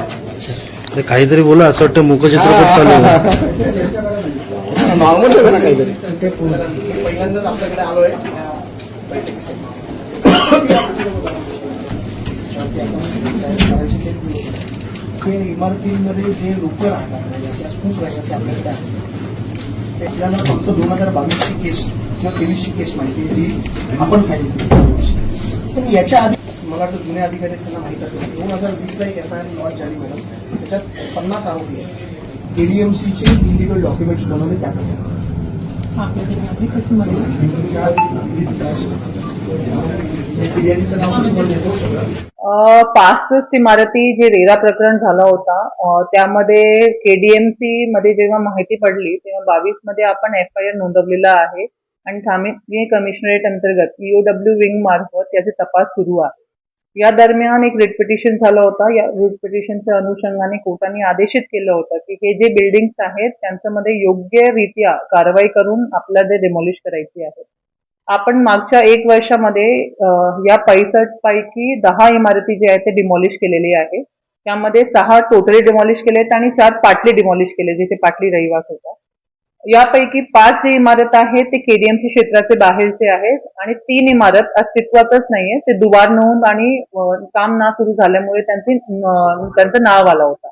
अरे काहीतरी बोला असं वाटतं मुखचित्रपट चालू आहे. नॉर्मल आहे ना काहीतरी. पहिल्यांदाच आपल्याकडे आलोय इमारतीमध्ये जे लोक राहतात जसे खूप रहिवासी आपल्याकडे आहेत त्याच्याला फक्त दोन हजार बावीसची केस किंवा तेवीसची केस माहिती जी आपण फाईल केली. पण याच्या आधी मला वाटतं जुन्या अधिकारी त्यांना माहीत असेल. दोन हजार वीसला एक एफ आय आर लॉन्च झाली मॅडम त्याच्यात पन्नास आरोपी आहेत. एडीएमसीचे इलिगल डॉक्युमेंट्स बनवले त्याकडे. पासष्ट इमारती जे रेरा प्रकरण झाला होता अ, त्यामध्ये केडीएमसी मध्ये जेव्हा माहिती पडली तेव्हा बावीसमध्ये आपण एफ आय आर नोंदवलेला आहे. आणि ठाणे कमिशनरेट अंतर्गत E ईओडब्ल्यू विंग मार्फत याचे तपास सुरू आहे. या दरम्यान एक रिट पिटिशन झालं होतं. या रिट पिटिशनच्या अनुषंगाने कोर्टाने आदेशित केलं होतं की हे जे बिल्डिंग्स आहेत त्यांच्यामध्ये योग्यरित्या कारवाई करून आपल्याला ते डेमॉलिश करायची आहे. आपण मागच्या एक वर्षामध्ये या पैसष्ट पैकी दहा इमारती जे आहेत ते डिमॉलिश केलेली आहे. त्यामध्ये सहा टोटली डिमॉलिश केले आहेत आणि चार पाटली डिमॉलिश केले जिथे पाटली रहिवास होता यापैकी पाच जे इमारत आहेत ते केडीएमसी क्षेत्राचे बाहेरचे आहेत आणि तीन इमारत अस्तित्वातच नाहीये. ते दुवार नोंद आणि काम ना सुरू झाल्यामुळे त्यांचे त्यांचं नाव आलं होतं.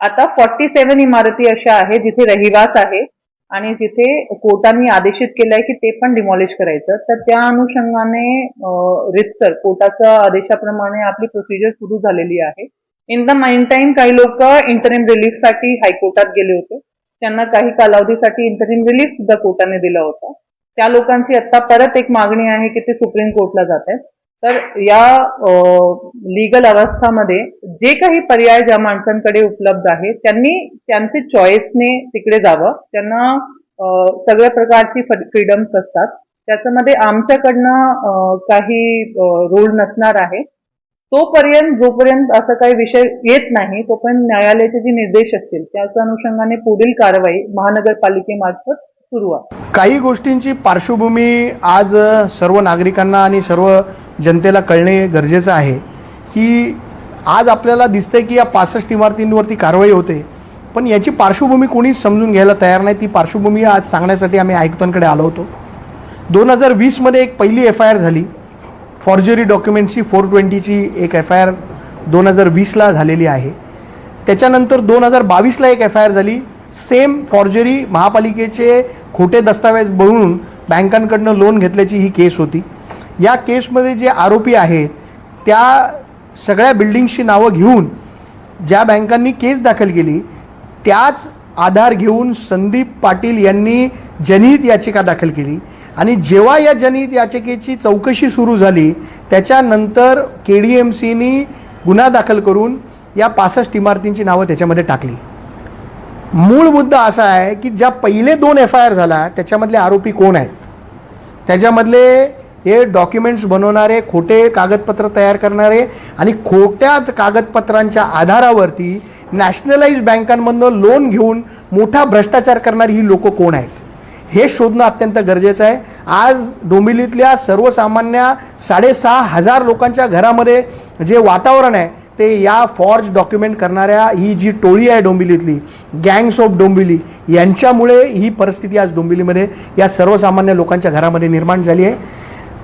आता फॉर्टी सेव्हन इमारती अशा आहेत जिथे रहिवास आहे आणि जिथे कोर्टाने आदेशित केलंय की ते पण डिमॉलिश करायचं. तर त्या अनुषंगाने रितसर कोर्टाच्या आदेशाप्रमाणे आपली प्रोसिजर सुरू झालेली आहे. इन द माइन टाइम काही लोक इंटरनेम रिलीफसाठी हायकोर्टात गेले होते. त्यांना काही कालावधीसाठी इंटरिम रिलीफ सुद्धा कोर्टाने दिला होता. त्या लोकांची आता परत एक मागणी आहे की ते सुप्रीम कोर्टला जात आहेत. तर या लीगल अवस्थामध्ये जे काही पर्याय ज्या माणसांकडे उपलब्ध आहेत त्यांनी त्यांचे चॉईसने तिकडे जावं. त्यांना सगळ्या प्रकारची फ्रीडम्स असतात. त्याच्यामध्ये आमच्याकडनं काही रूल नसणार आहे. तोपर्यंत जोपर्यंत असं काही विषय येत नाही तोपर्यंत न्यायालयाचे जे निर्देश असतील त्याच्या अनुषंगाने पुढील कारवाई महानगरपालिकेमार्फत सुरू आहे. काही गोष्टींची पार्श्वभूमी आज सर्व नागरिकांना आणि सर्व जनतेला कळणे गरजेचं आहे. की आज आपल्याला दिसतंय की या पासष्ट इमारतींवरती कारवाई होते पण याची पार्श्वभूमी कोणीच समजून घ्यायला तयार नाही. ती पार्श्वभूमी आज सांगण्यासाठी आम्ही आयुक्तांकडे आलो होतो. दोन हजार वीसमध्ये एक पहिली एफ आय आर झाली. फॉर्जरी डॉक्युमेंटची फोर ट्वेंटीची एक एफ आय आर दोन हजार वीसला झालेली आहे. त्याच्यानंतर दोन हजार बावीसला एक एफ आय आर झाली. सेम फॉर्जरी महापालिकेचे खोटे दस्तावेज बनवून बँकांकडनं लोन घेतल्याची ही केस होती. या केसमध्ये जे आरोपी आहेत त्या सगळ्या बिल्डिंगची नावं घेऊन ज्या बँकांनी केस दाखल केली त्याच आधार घेऊन संदीप पाटील यांनी जनहित याचिका दाखल केली. आणि जेव्हा या जनहित याचिकेची चौकशी सुरू झाली त्याच्यानंतर के डी एम सीनी गुन्हा दाखल करून या पासष्ट इमारतींची नावं त्याच्यामध्ये टाकली. मूळ मुद्दा असा आहे की ज्या पहिले दोन एफ आय आर झाला त्याच्यामधले आरोपी कोण आहेत? त्याच्यामधले हे डॉक्युमेंट्स बनवणारे खोटे कागदपत्र तयार करणारे आणि खोट्या कागदपत्रांच्या आधारावरती नॅशनलाइज बँकांमधनं लोन घेऊन मोठा भ्रष्टाचार करणारी ही लोकं कोण आहेत? हे शोधणं अत्यंत गरजेचं आहे. आज डोंबिवलीतल्या सर्वसामान्य साडेसहा हजार लोकांच्या घरामध्ये जे वातावरण आहे ते या फॉर्ज डॉक्युमेंट करणाऱ्या ही जी टोळी आहे डोंबिवलीतली गँग्स ऑफ डोंबिवली यांच्यामुळे ही परिस्थिती आज डोंबिवलीमध्ये या सर्वसामान्य लोकांच्या घरामध्ये निर्माण झाली आहे.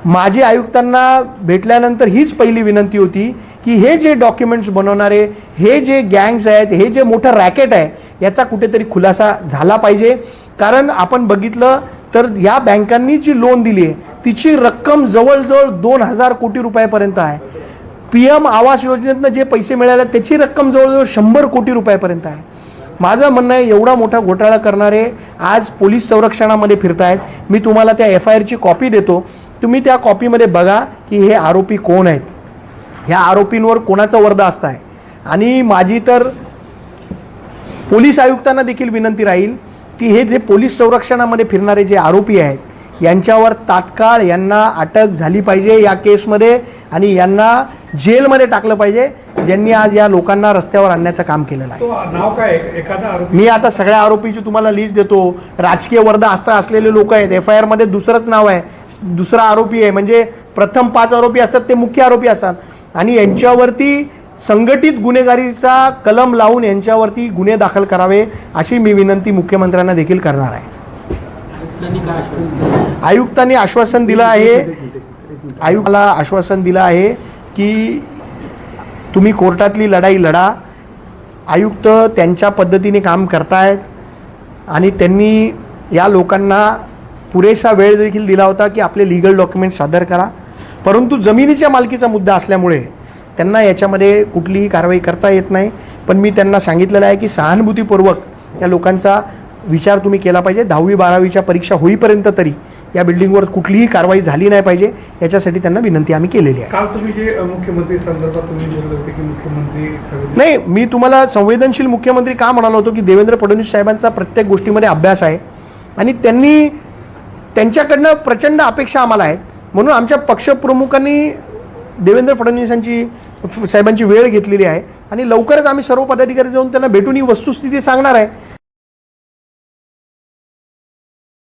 माजी आयुक्तांना भेटल्यानंतर हीच पहिली विनंती होती की हे जे डॉक्युमेंट्स बनवणारे हे जे गँग्स आहेत हे जे मोठं रॅकेट आहे याचा कुठेतरी खुलासा झाला पाहिजे. कारण आपण बघितलं तर या बँकांनी जी लोन दिली आहे तिची रक्कम जवळजवळ दोन हजार कोटी रुपयापर्यंत आहे. पी एम आवास योजनेतनं जे पैसे मिळाले त्याची रक्कम जवळजवळ शंभर कोटी रुपयापर्यंत आहे. माझं म्हणणं आहे एवढा मोठा घोटाळा करणारे आज पोलीस संरक्षणामध्ये फिरतायत. मी तुम्हाला त्या एफ आय आरची कॉपी देतो. तुम्ही त्या कॉपीमध्ये बघा की हे आरोपी कोण आहेत. ह्या आरोपींवर कोणाचा वर्द असत आहे? आणि माझी तर पोलीस आयुक्तांना देखील विनंती राहील की हे जे पोलीस संरक्षणामध्ये फिरणारे जे आरोपी आहेत यांच्यावर तात्काळ यांना अटक झाली पाहिजे या केसमध्ये आणि यांना जेलमध्ये टाकलं पाहिजे ज्यांनी आज या लोकांना रस्त्यावर आणण्याचं काम केलेलं आहे. तो नाव काय? एखादा आरोपी? मी आता सगळ्या आरोपीची तुम्हाला लिस्ट देतो. राजकीय वर्ध असता असलेले लोक आहेत. एफ आय आरमध्ये दुसरंच नाव आहे. दुसरा आरोपी आहे. म्हणजे प्रथम पाच आरोपी असतात ते मुख्य आरोपी असतात. आणि यांच्यावरती संघटित गुन्हेगारीचा कलम लावून यांच्यावरती गुन्हे दाखल करावे अशी मी विनंती मुख्यमंत्र्यांना देखील करणार आहे. आयुक्तांनी आश्वासन दिलं आहे आयुक्ताला आश्वासन दिलं आहे की तुम्ही कोर्टातली लढाई लढा. आयुक्त त्यांच्या पद्धतीने काम करतायत आणि त्यांनी या लोकांना पुरेसा वेळ देखील दिला होता की आपले लिगल डॉक्युमेंट सादर करा. परंतु जमिनीच्या मालकीचा मुद्दा असल्यामुळे त्यांना याच्यामध्ये कुठलीही कारवाई करता येत नाही. पण मी त्यांना सांगितलेलं आहे की सहानुभूतीपूर्वक या लोकांचा विचार तुम्ही केला पाहिजे. दहावी बारावीच्या परीक्षा होईपर्यंत तरी या बिल्डिंगवर कुठलीही कारवाई झाली नाही पाहिजे. याच्यासाठी त्यांना विनंती आम्ही केलेली आहे. काल तुम्ही जे मुख्यमंत्री संदर्भात तुम्ही बोलले होते की मुख्यमंत्री नाही मी तुम्हाला संवेदनशील मुख्यमंत्री का म्हणालो होतो की देवेंद्र फडणवीस साहेबांचा प्रत्येक गोष्टीमध्ये अभ्यास आहे. आणि त्यांनी त्यांच्याकडनं प्रचंड अपेक्षा आम्हाला आहेत म्हणून आमच्या पक्षप्रमुखांनी देवेंद्र फडणवीसांची साहेबांची वेळ घेतलेली आहे. आणि लवकरच आम्ही सर्व पदाधिकारी जाऊन त्यांना भेटून ही वस्तुस्थिती सांगणार आहे.